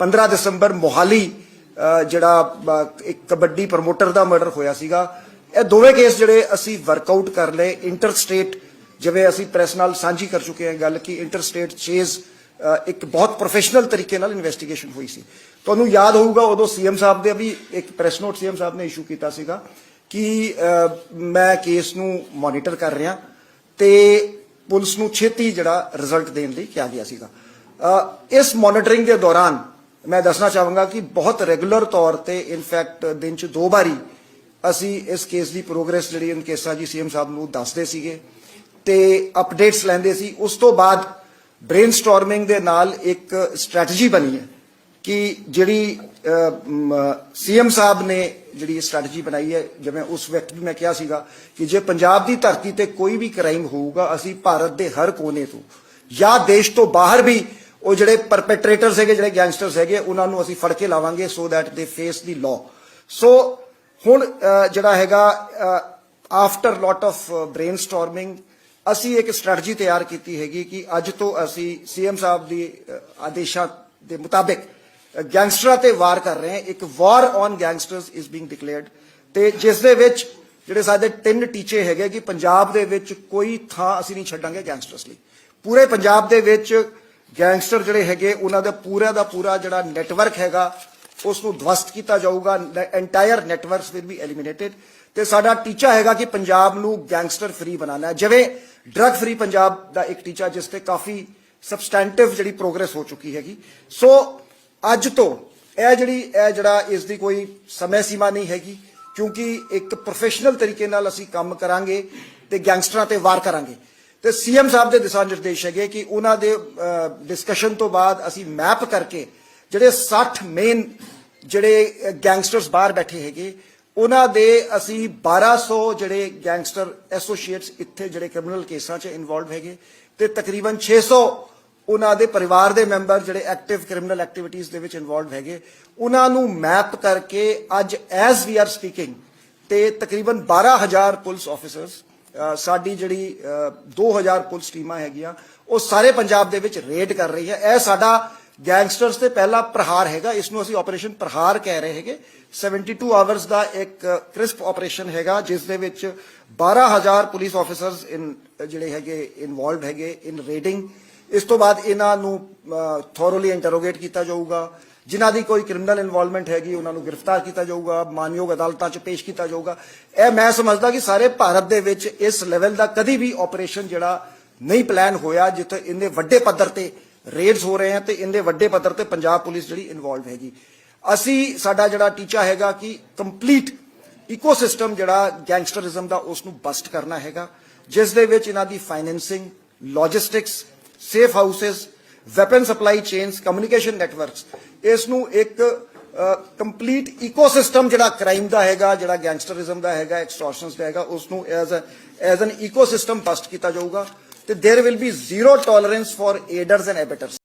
15 ਦਸੰਬਰ ਮੋਹਾਲੀ ਜਿਹੜਾ ਇੱਕ ਕਬੱਡੀ ਪ੍ਰਮੋਟਰ ਦਾ ਮਰਡਰ ਹੋਇਆ ਸੀਗਾ। ਇਹ ਦੋਵੇਂ ਕੇਸ ਜਿਹੜੇ ਅਸੀਂ ਵਰਕਆਊਟ ਕਰ ਲਏ ਇੰਟਰ ਸਟੇਟ ਜਿਵੇਂ ਅਸੀਂ ਪ੍ਰੈਸ ਨਾਲ ਸਾਂਝੀ ਕਰ ਚੁੱਕੇ ਹਾਂ ਗੱਲ ਕਿ ਇੰਟਰ ਸਟੇਟ ਚੇਜ਼ ਇੱਕ ਬਹੁਤ ਪ੍ਰੋਫੈਸ਼ਨਲ ਤਰੀਕੇ ਨਾਲ ਇਨਵੈਸਟੀਗੇਸ਼ਨ ਹੋਈ ਸੀ। ਤੁਹਾਨੂੰ ਯਾਦ ਹੋਊਗਾ ਉਦੋਂ ਸੀਐਮ ਸਾਹਿਬ ਦੇ ਵੀ ਇੱਕ ਪ੍ਰੈਸ ਨੋਟ ਸੀਐਮ ਸਾਹਿਬ ਨੇ ਇਸ਼ੂ ਕੀਤਾ ਸੀਗਾ ਕਿ ਮੈਂ ਕੇਸ ਨੂੰ ਮੋਨੀਟਰ ਕਰ ਰਿਹਾ ਤੇ ਪੁਲਿਸ ਨੂੰ ਛੇਤੀ ਜਿਹੜਾ ਰਿਜ਼ਲਟ ਦੇਣ ਲਈ ਕਿਹਾ ਗਿਆ ਸੀਗਾ। ਇਸ ਮੋਨੀਟਰਿੰਗ ਦੇ ਦੌਰਾਨ ਮੈਂ ਦੱਸਣਾ ਚਾਹਾਂਗਾ ਕਿ ਬਹੁਤ ਰੈਗੂਲਰ ਤੌਰ ਤੇ ਇਨਫੈਕਟ ਦਿਨ ਚ ਦੋ ਵਾਰੀ ਅਸੀਂ ਇਸ ਕੇਸ ਦੀ ਪ੍ਰੋਗਰੈਸ ਜਿਹੜੀ ਇਨ ਕੇਸਾਂ ਜੀ ਸੀਐਮ ਸਾਹਿਬ ਨੂੰ ਦੱਸਦੇ ਸੀਗੇ ਤੇ ਅਪਡੇਟਸ ਲੈਂਦੇ ਸੀ। ਉਸ ਤੋਂ ਬਾਅਦ ਬ੍ਰੇਨਸਟਾਰਮਿੰਗ ਦੇ ਨਾਲ ਇੱਕ ਸਟ੍ਰੈਟਜੀ ਬਣੀ ਹੈ ਕਿ ਜਿਹੜੀ ਸੀਐਮ ਸਾਹਿਬ ਨੇ ਜਿਹੜੀ ਸਟ੍ਰੈਟਜੀ ਬਣਾਈ ਹੈ, ਜਿਵੇਂ ਉਸ ਵਕਤ ਵੀ ਮੈਂ ਕਿਹਾ ਸੀਗਾ ਕਿ ਜੇ ਪੰਜਾਬ ਦੀ ਧਰਤੀ ਤੇ ਕੋਈ ਵੀ ਕ੍ਰਾਈਮ ਹੋਊਗਾ, ਅਸੀਂ ਭਾਰਤ ਦੇ ਹਰ ਕੋਨੇ ਤੋਂ ਜਾਂ ਦੇਸ਼ ਤੋਂ ਬਾਹਰ ਵੀ ਉਹ ਜਿਹੜੇ ਪਰਪੈਟਰੇਟਰਸ ਹੈਗੇ, ਜਿਹੜੇ ਗੈਂਗਸਟਰਸ ਹੈਗੇ, ਉਹਨਾਂ ਨੂੰ ਅਸੀਂ ਫੜ ਕੇ ਲਾਵਾਂਗੇ so that they face the law so ਹੁਣ ਜਿਹੜਾ ਹੈਗਾ ਆਫਟਰ ਲੋਟ ਆਫ ਬ੍ਰੇਨਸਟਾਰਮਿੰਗ ਅਸੀਂ ਇੱਕ ਸਟ੍ਰੈਟਜੀ ਤਿਆਰ ਕੀਤੀ ਹੈਗੀ ਕਿ ਅੱਜ ਤੋਂ ਅਸੀਂ ਸੀਐਮ ਸਾਹਿਬ ਦੀ ਆਦੇਸ਼ਾਂ ਦੇ ਮੁਤਾਬਿਕ ਗੈਂਗਸਟਰਾਂ ਤੇ ਵਾਰ ਕਰ ਰਹੇ ਹਾਂ। ਇੱਕ ਵਾਰ on gangsters is being declared ਤੇ ਜਿਸ ਦੇ ਵਿੱਚ ਜਿਹੜੇ ਸਾਡੇ ਤਿੰਨ ਟੀਚੇ ਹੈਗੇ ਕਿ ਪੰਜਾਬ ਦੇ ਵਿੱਚ ਕੋਈ ਥਾਂ ਅਸੀਂ ਨਹੀਂ ਛੱਡਾਂਗੇ ਗੈਂਗਸਟਰਸ ਲਈ। ਪੂਰੇ ਪੰਜਾਬ ਦੇ ਵਿੱਚ ਗੈਂਗਸਟਰ ਜਿਹੜੇ ਹੈਗੇ, ਉਹਨਾਂ ਦਾ ਪੂਰਾ ਦਾ ਪੂਰਾ ਜਿਹੜਾ ਨੈਟਵਰਕ ਹੈਗਾ ਉਸ ਨੂੰ ਧਵਸਤ ਕੀਤਾ ਜਾਊਗਾ entire networks will be eliminated ਤੇ ਸਾਡਾ ਟੀਚਾ ਹੈਗਾ ਕਿ ਪੰਜਾਬ ਨੂੰ ਗੈਂਗਸਟਰ ਫ੍ਰੀ ਬਣਾਉਣਾ ਹੈ। ਜਿਵੇਂ ਡਰਗ ਫ੍ਰੀ ਪੰਜਾਬ ਦਾ ਇੱਕ ਟੀਚਾ, ਜਿਸ ਤੇ ਕਾਫੀ ਸਬਸਟੈਂਟਿਵ ਜਿਹੜੀ ਪ੍ਰੋਗਰੈਸ ਹੋ ਚੁੱਕੀ ਹੈਗੀ। ਸੋ ਅੱਜ ਤੋਂ ਇਹ ਜਿਹੜੀ, ਇਹ ਜਿਹੜਾ ਇਸ ਦੀ ਕੋਈ ਸਮੇਂ ਸੀਮਾ ਨਹੀਂ ਹੈਗੀ, ਕਿਉਂਕਿ ਇੱਕ ਪ੍ਰੋਫੈਸ਼ਨਲ ਤਰੀਕੇ ਨਾਲ ਅਸੀਂ ਕੰਮ ਕਰਾਂਗੇ ਤੇ ਗੈਂਗਸਟਰਾਂ ਤੇ ਵਾਰ ਕਰਾਂਗੇ। ਤੇ ਸੀਐਮ ਸਾਹਿਬ ਦੇ ਦਿਸ਼ਾ ਨਿਰਦੇਸ਼ ਹੈਗੇ ਕਿ ਉਹਨਾਂ ਦੇ ਡਿਸਕਸ਼ਨ ਤੋਂ ਬਾਅਦ ਅਸੀਂ ਮੈਪ ਕਰਕੇ ਜਿਹੜੇ 60 ਮੇਨ ਜਿਹੜੇ ਗੈਂਗਸਟਰਸ ਬਾਹਰ ਬੈਠੇ ਹੈਗੇ, ਉਹਨਾਂ ਦੇ ਅਸੀਂ 1200 ਜਿਹੜੇ ਗੈਂਗਸਟਰ ਐਸੋਸੀਏਟਸ ਇੱਥੇ ਜਿਹੜੇ ਕ੍ਰਿਮੀਨਲ ਕੇਸਾਂ 'ਚ ਇਨਵੋਲਵ ਹੈਗੇ ਤੇ ਤਕਰੀਬਨ 600 ਉਹਨਾਂ ਦੇ ਪਰਿਵਾਰ ਦੇ ਮੈਂਬਰ ਜਿਹੜੇ ਐਕਟਿਵ ਕ੍ਰਿਮੀਨਲ ਐਕਟੀਵਿਟੀਜ਼ ਦੇ ਵਿੱਚ ਇਨਵੋਲਵ ਹੈਗੇ, ਉਹਨਾਂ ਨੂੰ ਮੈਪ ਕਰਕੇ ਅੱਜ ਐਜ਼ ਵੀ ਆਰ ਸਪੀਕਿੰਗ ਤੇ ਤਕਰੀਬਨ 12000 ਪੁਲਿਸ ਆਫੀਸਰਸ ਸਾਡੀ ਜਿਹੜੀ ਅ, 2000 ਪੁਲਿਸ ਟੀਮਾਂ ਹੈਗੀਆਂ ਉਹ ਸਾਰੇ ਪੰਜਾਬ ਦੇ ਵਿੱਚ ਰੇਡ ਕਰ ਰਹੀ ਹੈ। ਇਹ ਸਾਡਾ ਗੈਂਗਸਟਰਸ ਤੇ ਪਹਿਲਾ ਪ੍ਰਹਾਰ ਹੈਗਾ। ਇਸ ਨੂੰ ਅਸੀਂ ਆਪਰੇਸ਼ਨ ਪ੍ਰਹਾਰ ਕਹਿ ਰਹੇ ਹੈਗੇ। 72 ਆਵਰਸ ਦਾ ਇੱਕ ਕ੍ਰਿਸਪ ਆਪਰੇਸ਼ਨ ਹੈਗਾ ਜਿਸ ਦੇ ਵਿੱਚ 12000 ਪੁਲਿਸ ਆਫੀਸਰਸ ਇਨ ਜਿਹੜੇ ਹੈਗੇ ਇਨਵੋਲਵਡ ਹੈਗੇ ਇਨ ਰੇਡਿੰਗ। ਇਸ ਤੋਂ ਬਾਅਦ ਇਹਨਾਂ ਨੂੰ ਥੋਰੋਲੀ ਇੰਟਰੋਗੇਟ ਕੀਤਾ ਜਾਊਗਾ। ਜਿਨ੍ਹਾਂ ਦੀ ਕੋਈ ਕ੍ਰਿਮੀਨਲ ਇਨਵੋਲਵਮੈਂਟ ਹੈਗੀ, ਉਹਨਾਂ ਨੂੰ ਗ੍ਰਿਫਤਾਰ ਕੀਤਾ ਜਾਊਗਾ, ਮਾਨਯੋਗ ਅਦਾਲਤਾਂ 'ਚ ਪੇਸ਼ ਕੀਤਾ ਜਾਊਗਾ। ਇਹ ਮੈਂ ਸਮਝਦਾ ਕਿ ਸਾਰੇ ਭਾਰਤ ਦੇ ਵਿੱਚ ਇਸ ਲੈਵਲ ਦਾ ਕਦੀ ਵੀ ਆਪਰੇਸ਼ਨ ਜਿਹੜਾ ਨਹੀਂ ਪਲਾਨ ਹੋਇਆ, ਜਿੱਥੇ ਇੰਨੇ ਵੱਡੇ ਪੱਧਰ ਤੇ ਰੇਡਸ ਹੋ ਰਹੇ ਹਨ ਤੇ ਇੰਨੇ ਵੱਡੇ ਪੱਧਰ ਤੇ ਪੰਜਾਬ ਪੁਲਿਸ ਜਿਹੜੀ ਇਨਵੋਲਵ ਹੈਗੀ। ਅਸੀਂ, ਸਾਡਾ ਜਿਹੜਾ ਟੀਚਾ ਹੈਗਾ ਕਿ ਕੰਪਲੀਟ ਇਕੋਸਿਸਟਮ ਜਿਹੜਾ ਗੈਂਗਸਟਰਿਜ਼ਮ ਦਾ ਉਸ ਨੂੰ ਬਸਟ ਕਰਨਾ ਹੈਗਾ। ਜਿਸ ਦੇ ਵਿੱਚ ਇਹਨਾਂ ਦੀ financing logistics safe houses weapon supply chains communication networks ਇਸ ਨੂੰ ਇੱਕ ਕੰਪਲੀਟ ਇਕੋਸਿਸਟਮ ਜਿਹੜਾ ਕ੍ਰਾਈਮ ਦਾ ਹੈਗਾ, ਜਿਹੜਾ ਗੈਂਗਸਟਰਿਜ਼ਮ ਦਾ ਹੈਗਾ ਐਕਸਟੋਰਸ਼ਨਸ ਦਾ ਹੈਗਾ ਉਸ ਨੂੰ as as an ecosystem bust ਕੀਤਾ ਜਾਊਗਾ ਤੇ there will be zero tolerance for aiders and abettors